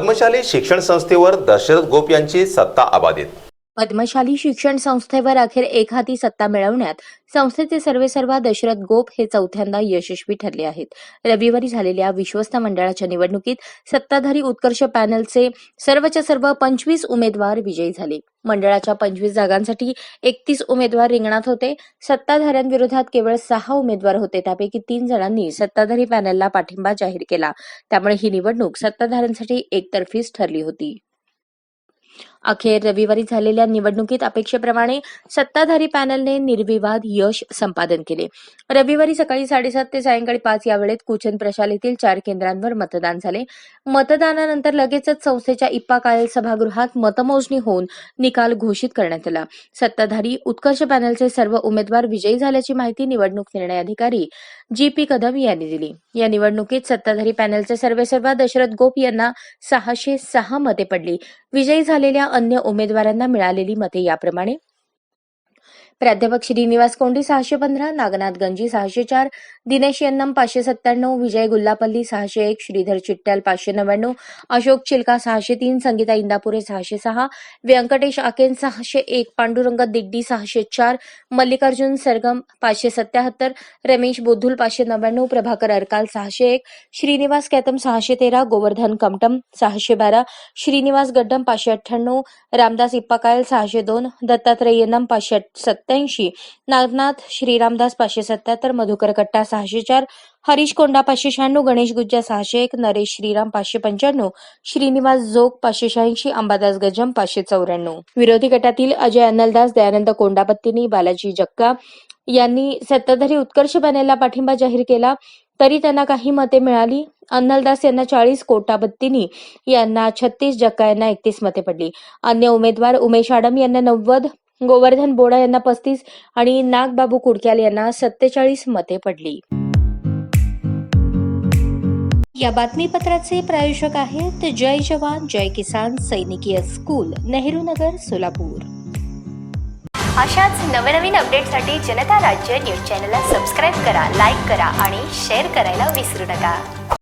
पद्मशाली शिक्षण संस्थेवर दशरथ गोप यांची सत्ता अबाधित. पद्मशाली शिक्षण संस्थेवर अखेर एक हाती सत्ता मिळवण्यात संस्थेचे सर्वेसर्वा दशरथ गोप हे चौथ्यांदा यशस्वी ठरले आहेत. रविवारी झालेल्या विश्वस्त मंडळाच्या निवडणुकीत सत्ताधारी उत्कर्ष पॅनलचे सर्वच्या सर्व पंचवीस उमेदवार विजयी झाले. मंडळाच्या पंचवीस जागांसाठी एकतीस उमेदवार रिंगणात होते. सत्ताधाऱ्यांविरोधात केवळ सहा उमेदवार होते. त्यापैकी तीन जणांनी सत्ताधारी पॅनलला पाठिंबा जाहीर केला. त्यामुळे ही निवडणूक सत्ताधाऱ्यांसाठी एकतर्फीच ठरली होती. अखेर रविवारी झालेल्या निवडणुकीत अपेक्षेप्रमाणे सत्ताधारी पॅनलने निर्विवाद यश संपादन केले. रविवारी सकाळी साडेसात ते सायंकाळी पाच या वेळेत कुचन प्रशालेतील चार केंद्रांवर मतदान झाले. मतदानानंतर लगेचच संस्थेच्या इप्पा कायल सभागृहात मतमोजणी होऊन निकाल घोषित करण्यात आला. सत्ताधारी उत्कर्ष पॅनलचे सर्व उमेदवार विजयी झाल्याची माहिती निवडणूक निर्णय अधिकारी जी पी कदम यांनी दिली. या निवडणुकीत सत्ताधारी पॅनलचे सर्वेसर्वा दशरथ गोप यांना सहाशे सहा मते पडली. विजयी झालेल्या अन्य उमेदवारांना मिळालेली मते याप्रमाणे प्राध्यापक श्रीनिवास कोंडी सहाशे पंधरा नागनाथ गंजी सहाशे चार दिनेश यन्नम पाचशे सत्त्याण्णव विजय गुल्लापल्ली सहाशे एक श्रीधर चिट्ट्याल पाचशे नव्याण्णव अशोक चिलका सहाशे तीन संगीता इंदापुरे सहाशे सहा व्यंकटेश आकेन सहाशे एक पांडुरंग दिग्डी सहाशे चार मल्लिकार्जुन सरगम पाचशे सत्याहत्तर रमेश बोधुल पाचशे नव्याण्णव प्रभाकर अरकाल सहाशे एक श्रीनिवास कॅतम सहाशे तेरा गोवर्धन कमटम सहाशे बारा श्रीनिवास गड्डम पाचशे अठ्ठ्याण्णव रामदास इप्पाकायल सहाशे दोन दत्तात्रय येनम पाचशे सत्याऐंशी. नागनाथ श्रीरामदास पाचशे सत्याहत्तर मधुकर कट्टा सहाशे चार हरीश कोंडा पाचशे शहाण्णव गणेश गुज्जा सहाशे एक नरेश श्रीराम पाचशे पंच्याण्णव श्रीनिवास जोग पाचशे शहाऐंशी अंबादास गजम पाचशे चौऱ्याण्णव. विरोधी गटातील अजय अन्नलदास दयानंद कोंडापत्तीनी बालाजी जक्का यांनी सत्ताधारी उत्कर्ष बनेला पाठिंबा जाहीर केला तरी त्यांना काही मते मिळाली. अन्नलदास यांना चाळीस कोटाबत्तीनी यांना छत्तीस जक्का यांना एकतीस मते पडली. अन्य उमेदवार उमेश आडम यांना नव्वद गोवर्धन बोडा यांना पस्तीस आणि नागबाबू कुडक्याल यांना सत्तेचाळीस मते पडली. या बातमीपत्राचे प्रायोजक आहेत जय जवान जय किसान सैनिकीय स्कूल नेहरू नगर सोलापूर. अशाच नवनवीन अपडेटसाठी जनता राज्य न्यूज चॅनलला सबस्क्राईब करा लाईक करा आणि शेअर करायला विसरू नका.